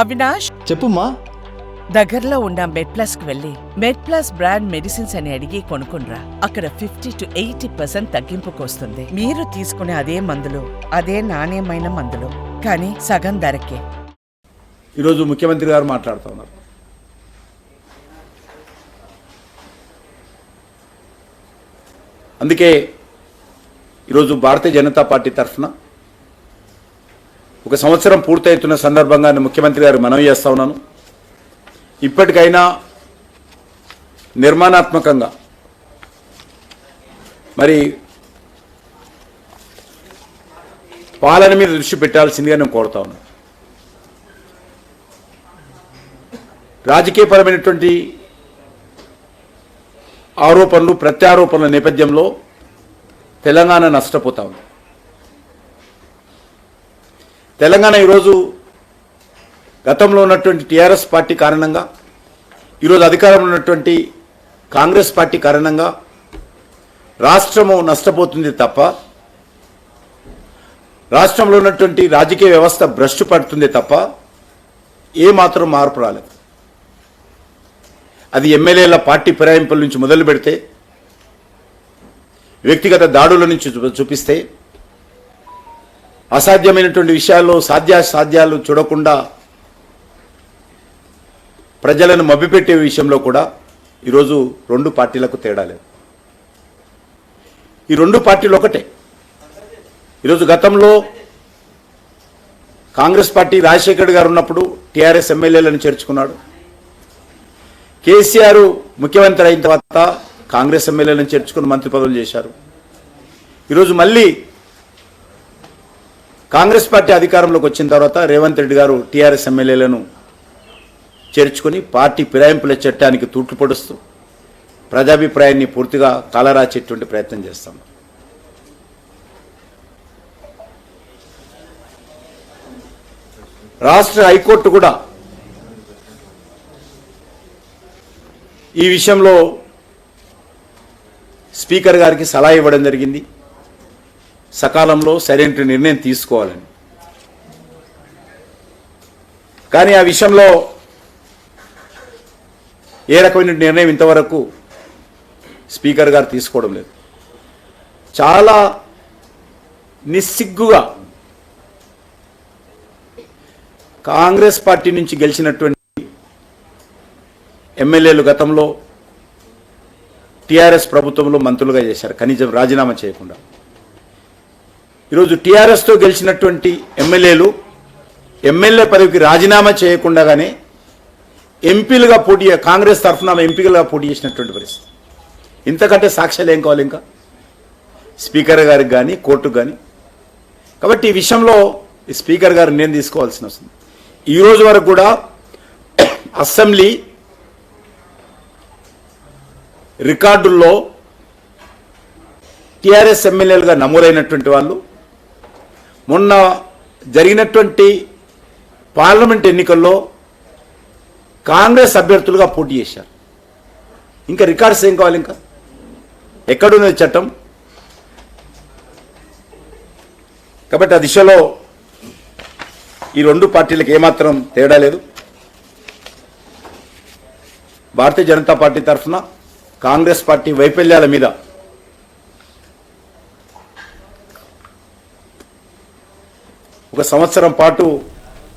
అవినాష్? చెప్పుమా దగ్గరలో ఉన్న మెడ్ ప్లస్కు వెళ్ళి మెడ్ ప్లస్ బ్రాండ్ మెడిసిన్స్ అని అడిగి కొనుక్కునరా అక్కడ ఫిఫ్టీ టు ఎయిటీ పర్సెంట్ తగ్గింపుకు వస్తుంది మీరు తీసుకునే అదే మందులు అదే నాణ్యమైన మందులు. కానీ సగం ధరకే. ఈరోజు ముఖ్యమంత్రి గారు మాట్లాడుతూ ఉన్నారు. అందుకే ఈరోజు భారతీయ జనతా పార్టీ తరఫున ఒక సంవత్సరం పూర్తవుతున్న సందర్భంగా ముఖ్యమంత్రి గారు మనవి చేస్తా ఉన్నాను. ఇప్పటికైనా నిర్మాణాత్మకంగా మరి పాలన మీద దృష్టి పెట్టాల్సిందిగా నేను కోరుతా ఉన్నాను. రాజకీయపరమైనటువంటి ఆరోపణలు ప్రత్యారోపణల నేపథ్యంలో తెలంగాణ నష్టపోతా ఉంది. తెలంగాణ ఈరోజు గతంలో ఉన్నటువంటి టీఆర్ఎస్ పార్టీ కారణంగా ఈరోజు అధికారంలో ఉన్నటువంటి కాంగ్రెస్ పార్టీ కారణంగా రాష్ట్రము నష్టపోతుంది తప్ప రాష్ట్రంలో ఉన్నటువంటి రాజకీయ వ్యవస్థ భ్రష్టు పడుతుంది తప్ప ఏమాత్రం మార్పు రాలేదు. అది ఎమ్మెల్యేల పార్టీ ఫిరాయింపుల నుంచి మొదలు పెడితే వ్యక్తిగత దాడుల నుంచి చూపిస్తే అసాధ్యమైనటువంటి విషయాల్లో సాధ్యాసాధ్యాలు చూడకుండా ప్రజలను మభ్యపెట్టే విషయంలో కూడా ఈరోజు రెండు పార్టీలకు తేడా లేదు. ఈ రెండు పార్టీలు ఒకటే. ఈరోజు గతంలో కాంగ్రెస్ పార్టీ రాజశేఖర్ గారు ఉన్నప్పుడు టీఆర్ఎస్ ఎమ్మెల్యేలను చేర్చుకున్నాడు. కేసీఆర్ ముఖ్యమంత్రి అయిన తర్వాత కాంగ్రెస్ ఎమ్మెల్యేలను చేర్చుకుని మంత్రి పదవులు చేశారు. ఈరోజు మళ్ళీ కాంగ్రెస్ పార్టీ అధికారంలోకి వచ్చిన తర్వాత రేవంత్ రెడ్డి గారు టీఆర్ఎస్ ఎమ్మెల్యేలను చేర్చుకొని పార్టీ ఫిరాయింపుల చట్టానికి తూట్లు పొడుస్తూ ప్రజాభిప్రాయాన్ని పూర్తిగా కాలరాచేటువంటి ప్రయత్నం చేస్తాం. రాష్ట్ర హైకోర్టు కూడా ఈ విషయంలో స్పీకర్ గారికి సలహా ఇవ్వడం జరిగింది. సకాలంలో సరైన నిర్ణయం తీసుకోవాలని. కానీ ఆ విషయంలో ఏ రకమైన నిర్ణయం ఇంతవరకు స్పీకర్ గారు తీసుకోవడం లేదు. చాలా నిస్సిగ్గుగా కాంగ్రెస్ పార్టీ నుంచి గెలిచినటువంటి ఎమ్మెల్యేలు గతంలో టీఆర్ఎస్ ప్రభుత్వంలో మంత్రులుగా చేశారు. కనీసం రాజీనామా చేయకుండా. ఈరోజు టీఆర్ఎస్తో గెలిచినటువంటి ఎమ్మెల్యేలు ఎమ్మెల్యే పదవికి రాజీనామా చేయకుండానే ఎంపీలుగా పోటీ కాంగ్రెస్ తరఫున ఎంపీలుగా పోటీ చేసినటువంటి పరిస్థితి. ఇంతకంటే సాక్ష్యాలు ఏం కావాలి ఇంకా? స్పీకర్ గారికి కానీ కోర్టుకు కానీ కాబట్టి ఈ విషయంలో ఈ స్పీకర్ గారు నేను తీసుకోవాల్సిన వస్తుంది ఈరోజు వరకు కూడా అసెంబ్లీ రికార్డుల్లో టీఆర్ఎస్ ఎమ్మెల్యేలుగా నమోదైనటువంటి వాళ్ళు మొన్న జరిగినటువంటి పార్లమెంట్ ఎన్నికల్లో కాంగ్రెస్ అభ్యర్థులుగా పోటీ చేశారు. ఇంకా రికార్డ్స్ ఏం కావాలి ఇంకా? ఎక్కడున్నది చట్టం? కాబట్టి ఆ దిశలో ఈ రెండు పార్టీలకు ఏమాత్రం తేడా లేదు. భారతీయ జనతా పార్టీ తరఫున కాంగ్రెస్ పార్టీ వైఫల్యాల మీద ఒక సంవత్సరం పాటు